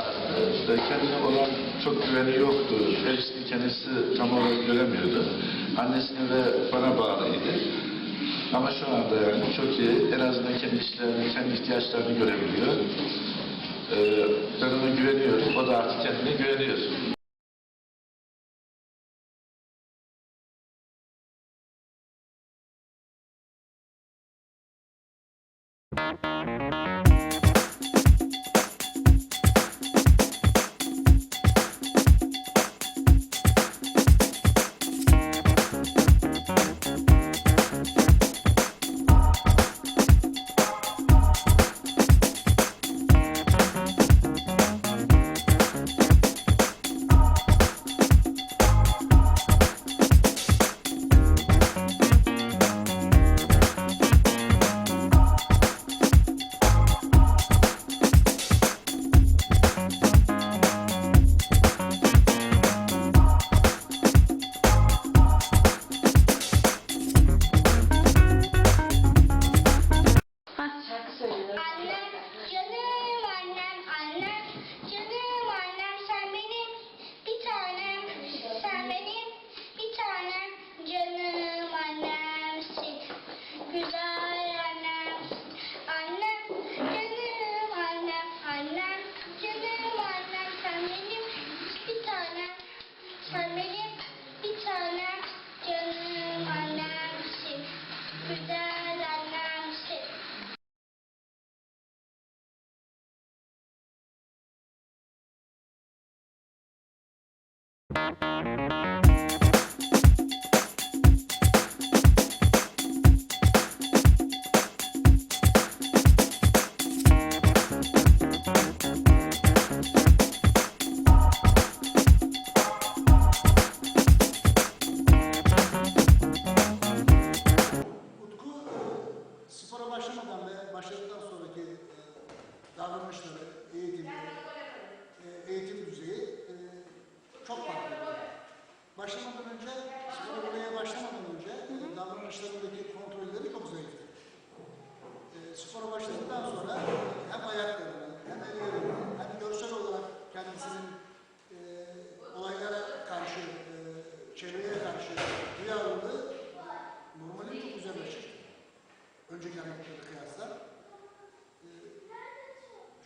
e, kendine olan çok güveni yoktu. Eşini kendisi tam olarak göremiyordu. Annesine ve bana bağlıydı. Ama şu anda yani çok iyi. En azından kendi işlerini, kendi ihtiyaçlarını görebiliyor. E, ben ona güveniyorum. O da artık kendine güveniyor. Şarkı canım annemsin, güzel annem, annem, canım annem, annem, canım annem, sen benim bir tanem, sen benim bir tanem, canım annemsin, güzel annemsin. Utku davranışları, eğitimleri,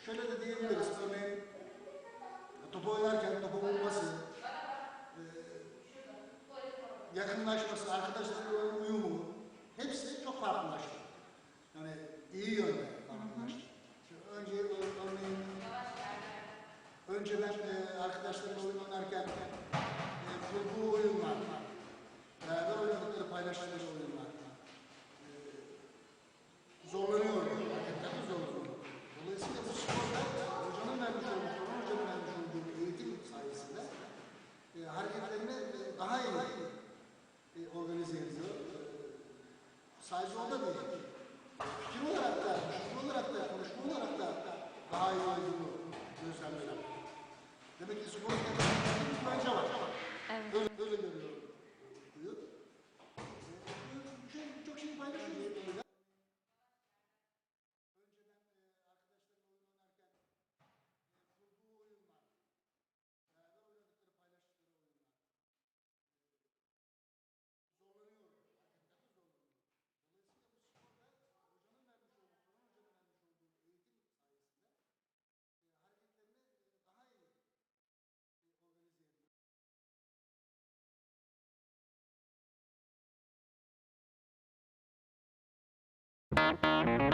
şöyle de diyebiliriz. Örneğin top oynarken topa vurması, e, yakınlaşması, arkadaşlarıyla uyumu sadece o da değil. Fikir olarak da, düşünce olarak da, konuşma olarak da daha iyi olduğunu gözlemliyor. Demek ki sporun kendisinde bir bence var. Evet. Öyle, öyle görüyorum. Thank